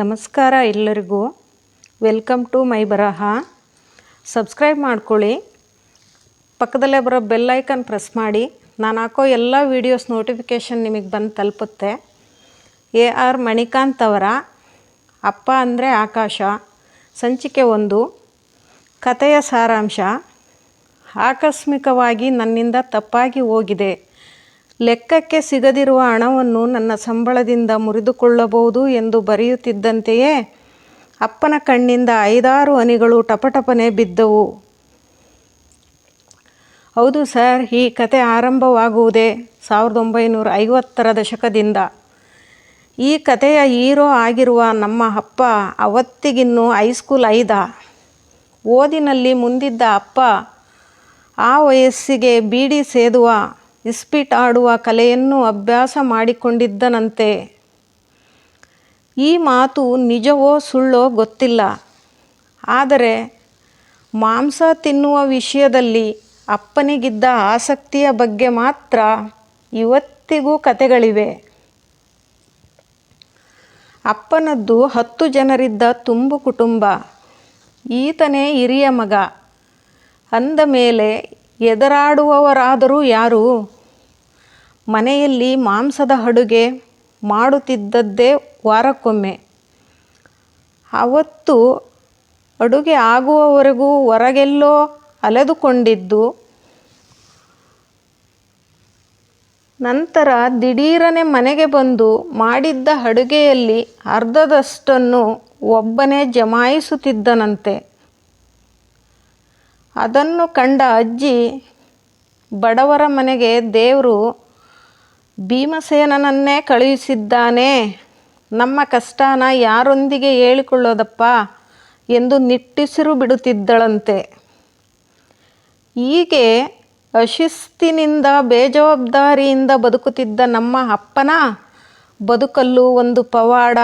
ನಮಸ್ಕಾರ ಎಲ್ಲರಿಗೂ. Welcome to my ಬರಹ ಸಬ್ಸ್ಕ್ರೈಬ್ ಮಾಡ್ಕೊಳ್ಳಿ. ಪಕ್ಕದಲ್ಲೇ ಬರೋ ಬೆಲ್ ಐಕನ್ ಪ್ರೆಸ್ ಮಾಡಿ. ನಾನು ಹಾಕೋ ಎಲ್ಲ ವೀಡಿಯೋಸ್ ನೋಟಿಫಿಕೇಷನ್ ನಿಮಗೆ ಬಂದು ತಲುಪುತ್ತೆ. ಎ ಆರ್ ಮಣಿಕಾಂತ್ ಅವರ ಅಪ್ಪ ಅಂದರೆ ಆಕಾಶ, ಸಂಚಿಕೆ ಒಂದು, ಕಥೆಯ ಸಾರಾಂಶ, ಆಕಸ್ಮಿಕವಾಗಿ ನನ್ನಿಂದ ತಪ್ಪಾಗಿ ಹೋಗಿದೆ. ಲೆಕ್ಕಕ್ಕೆ ಸಿಗದಿರುವ ಹಣವನ್ನು ನನ್ನ ಸಂಬಳದಿಂದ ಮುರಿದುಕೊಳ್ಳಬಹುದು ಎಂದು ಬರೆಯುತ್ತಿದ್ದಂತೆಯೇ ಅಪ್ಪನ ಕಣ್ಣಿಂದ ಐದಾರು ಹನಿಗಳು ಟಪಟಪನೆ ಬಿದ್ದವು. ಹೌದು ಸರ್, ಈ ಕತೆ ಆರಂಭವಾಗುವುದೇ ಸಾವಿರದ ಒಂಬೈನೂರ ಐವತ್ತರ ದಶಕದಿಂದ. ಈ ಕತೆಯ ಹೀರೋ ಆಗಿರುವ ನಮ್ಮ ಅಪ್ಪ ಅವತ್ತಿಗಿನ್ನೂ ಹೈಸ್ಕೂಲ್ ಐದ. ಓದಿನಲ್ಲಿ ಮುಂದಿದ್ದ ಅಪ್ಪ ಆ ವಯಸ್ಸಿಗೆ ಬೀಡಿ ಸೇದುವ ಇಸ್ಪೀಟ್ ಆಡುವ ಕಲೆಯನ್ನು ಅಭ್ಯಾಸ ಮಾಡಿಕೊಂಡಿದ್ದನಂತೆ. ಈ ಮಾತು ನಿಜವೋ ಸುಳ್ಳೋ ಗೊತ್ತಿಲ್ಲ. ಆದರೆ ಮಾಂಸ ತಿನ್ನುವ ವಿಷಯದಲ್ಲಿ ಅಪ್ಪನಿಗಿದ್ದ ಆಸಕ್ತಿಯ ಬಗ್ಗೆ ಮಾತ್ರ ಇವತ್ತಿಗೂ ಕತೆಗಳಿವೆ. ಅಪ್ಪನದ್ದು ಹತ್ತು ಜನರಿದ್ದ ತುಂಬು ಕುಟುಂಬ. ಈತನೇ ಹಿರಿಯ ಮಗ. ಅಂದ ಮೇಲೆ ಎದುರಾಡುವವರಾದರೂ ಯಾರು? ಮನೆಯಲ್ಲಿ ಮಾಂಸದ ಅಡುಗೆ ಮಾಡುತ್ತಿದ್ದದ್ದೇ ವಾರಕ್ಕೊಮ್ಮೆ. ಅವತ್ತು ಅಡುಗೆ ಆಗುವವರೆಗೂ ಹೊರಗೆಲ್ಲೋ ಅಲೆದುಕೊಂಡಿದ್ದು. ನಂತರ ದಿಢೀರನೆ ಮನೆಗೆ ಬಂದು ಮಾಡಿದ್ದ ಅಡುಗೆಯಲ್ಲಿ ಅರ್ಧದಷ್ಟನ್ನು ಒಬ್ಬನೇ ಜಮಾಯಿಸುತ್ತಿದ್ದನಂತೆ. ಅದನ್ನು ಕಂಡ ಅಜ್ಜಿ ಬಡವರ ಮನೆಗೆ, ದೇವರು, ಭೀಮಸೇನನನ್ನೇ ಕಳುಹಿಸಿದ್ದಾನೆ. ನಮ್ಮ ಕಷ್ಟನ ಯಾರೊಂದಿಗೆ ಹೇಳಿಕೊಳ್ಳೋದಪ್ಪ ಎಂದು ನಿಟ್ಟುಸಿರು ಬಿಡುತ್ತಿದ್ದಳಂತೆ. ಹೀಗೆ ಅಶಿಸ್ತಿನಿಂದ, ಬೇಜವಾಬ್ದಾರಿಯಿಂದ ಬದುಕುತ್ತಿದ್ದ ನಮ್ಮ ಅಪ್ಪನ ಬದುಕಲ್ಲೂ ಒಂದು ಪವಾಡ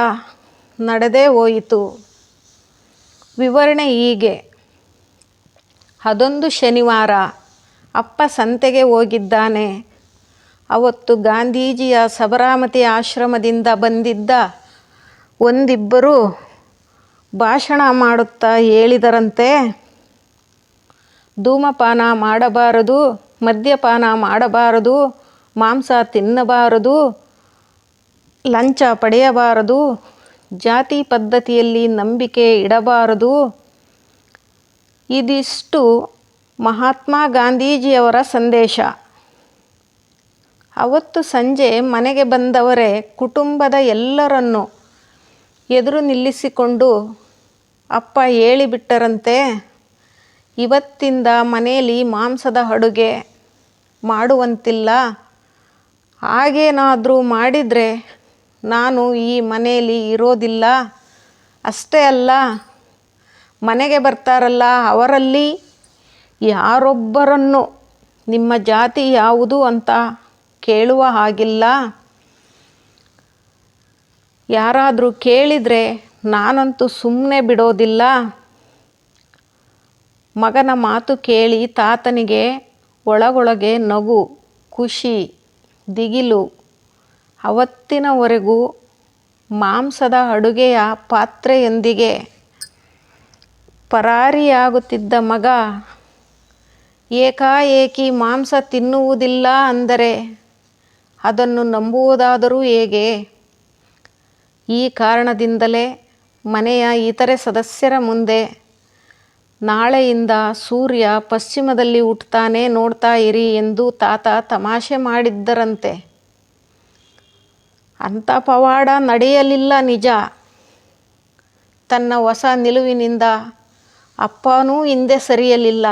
ನಡೆದೇ ಹೋಯಿತು. ವಿವರಣೆ ಹೀಗೆ. ಅದೊಂದು ಶನಿವಾರ. ಅಪ್ಪ ಸಂತೆಗೆ ಹೋಗಿದ್ದಾನೆ. ಅವತ್ತು ಗಾಂಧೀಜಿಯ ಸಬರಾಮತಿ ಆಶ್ರಮದಿಂದ ಬಂದಿದ್ದ ಒಂದಿಬ್ಬರು ಭಾಷಣ ಮಾಡುತ್ತಾ ಹೇಳಿದರಂತೆ, ಧೂಮಪಾನ ಮಾಡಬಾರದು, ಮದ್ಯಪಾನ ಮಾಡಬಾರದು, ಮಾಂಸ ತಿನ್ನಬಾರದು, ಲಂಚ ಪಡೆಯಬಾರದು, ಜಾತಿ ಪದ್ಧತಿಯಲ್ಲಿ ನಂಬಿಕೆ ಇಡಬಾರದು ಇದಿಷ್ಟು ಮಹಾತ್ಮ ಗಾಂಧೀಜಿಯವರ ಸಂದೇಶ. ಅವತ್ತು ಸಂಜೆ ಮನೆಗೆ ಬಂದವರೇ ಕುಟುಂಬದ ಎಲ್ಲರನ್ನು ಎದುರು ನಿಲ್ಲಿಸಿಕೊಂಡು, ಅಪ್ಪ ಹೇಳಿಬಿಟ್ಟರಂತೆ, ಇವತ್ತಿಂದ ಮನೆಯಲ್ಲಿ ಮಾಂಸದ ಅಡುಗೆ ಮಾಡುವಂತಿಲ್ಲ. ಹಾಗೇನಾದರೂ ಮಾಡಿದರೆ ನಾನು ಈ ಮನೆಯಲ್ಲಿ ಇರೋದಿಲ್ಲ. ಅಷ್ಟೇ ಅಲ್ಲ ಮನೆಗೆ ಬರ್ತಾರಲ್ಲ, ಅವರಲ್ಲಿ ಯಾರೊಬ್ಬರನ್ನು ನಿಮ್ಮ ಜಾತಿ ಯಾವುದು ಅಂತ ಕೇಳುವ ಹಾಗಿಲ್ಲ. ಯಾರಾದರೂ ಕೇಳಿದರೆ ನಾನಂತೂ ಸುಮ್ಮನೆ ಬಿಡೋದಿಲ್ಲ. ಮಗನ ಮಾತು ಕೇಳಿ ತಾತನಿಗೆ ಒಳಗೊಳಗೆ ನಗು, ಖುಷಿ, ದಿಗಿಲು. ಅವತ್ತಿನವರೆಗೂ ಮಾಂಸದ ಅಡುಗೆಯ ಪಾತ್ರೆಯೊಂದಿಗೆ ಪರಾರಿಯಾಗುತ್ತಿದ್ದ ಮಗ, ಏಕಾಏಕಿ ಮಾಂಸ ತಿನ್ನುವುದಿಲ್ಲ ಅಂದರೆ ಅದನ್ನು ನಂಬುವುದಾದರೂ ಹೇಗೆ? ಈ ಕಾರಣದಿಂದಲೇ ಮನೆಯ ಇತರೆ ಸದಸ್ಯರ ಮುಂದೆ ನಾಳೆಯಿಂದ ಸೂರ್ಯ ಪಶ್ಚಿಮದಲ್ಲಿ ಹುಟ್ಟುತ್ತಾನೆ ನೋಡ್ತಾ ಇರಿ ಎಂದು ತಾತ ತಮಾಷೆ ಮಾಡಿದ್ದರಂತೆ. ಅಂಥ ಪವಾಡ ನಡೆಯಲಿಲ್ಲ ನಿಜ. ತನ್ನ ಹೊಸ ನಿಲುವಿನಿಂದ ಅಪ್ಪನೂ ಹಿಂದೆ ಸರಿಯಲಿಲ್ಲ.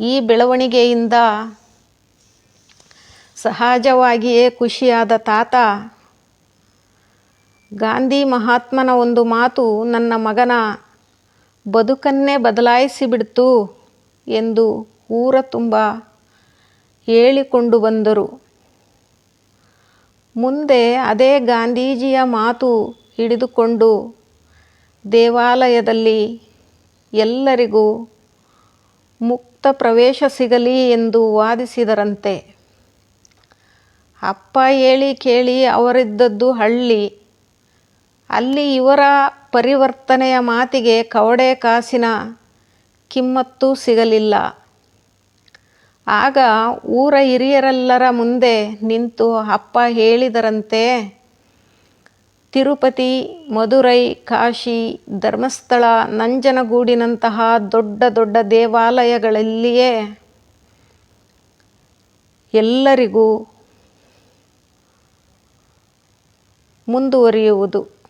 ಈ ಬೆಳವಣಿಗೆಯಿಂದ ಸಹಜವಾಗಿಯೇ ಖುಷಿಯಾದ ತಾತ, ಗಾಂಧಿ ಮಹಾತ್ಮನ ಒಂದು ಮಾತು, ನನ್ನ ಮಗನ ಬದುಕನ್ನೇ ಬದಲಾಯಿಸಿಬಿಡ್ತು ಎಂದು ಊರ ತುಂಬ ಹೇಳಿಕೊಂಡು ಬಂದರು. ಮುಂದೆ ಅದೇ ಗಾಂಧೀಜಿಯ ಮಾತು ಹಿಡಿದುಕೊಂಡು ದೇವಾಲಯದಲ್ಲಿ ಎಲ್ಲರಿಗೂ ಮುಕ್ತ ಪ್ರವೇಶ ಸಿಗಲಿ ಎಂದು ವಾದಿಸಿದರಂತೆ. ಅಪ್ಪ ಹೇಳಿ ಕೇಳಿ ಅವರಿದ್ದದ್ದು ಹಳ್ಳಿ. ಅಲ್ಲಿ ಇವರ ಪರಿವರ್ತನೆಯ ಮಾತಿಗೆ ಕವಡೆ ಕಾಸಿನ ಕಿಮ್ಮತ್ತು ಸಿಗಲಿಲ್ಲ. ಆಗ ಊರ ಹಿರಿಯರೆಲ್ಲರ ಮುಂದೆ ನಿಂತು ಅಪ್ಪ ಹೇಳಿದರಂತೆ ತಿರುಪತಿ ಮಧುರೈ ಕಾಶಿ ಧರ್ಮಸ್ಥಳ ನಂಜನಗೂಡಿನಂತಹ ದೊಡ್ಡ ದೊಡ್ಡ ದೇವಾಲಯಗಳಲ್ಲಿಯೇ ಎಲ್ಲರಿಗೂ ಮುಂದುವರಿಯುವುದು.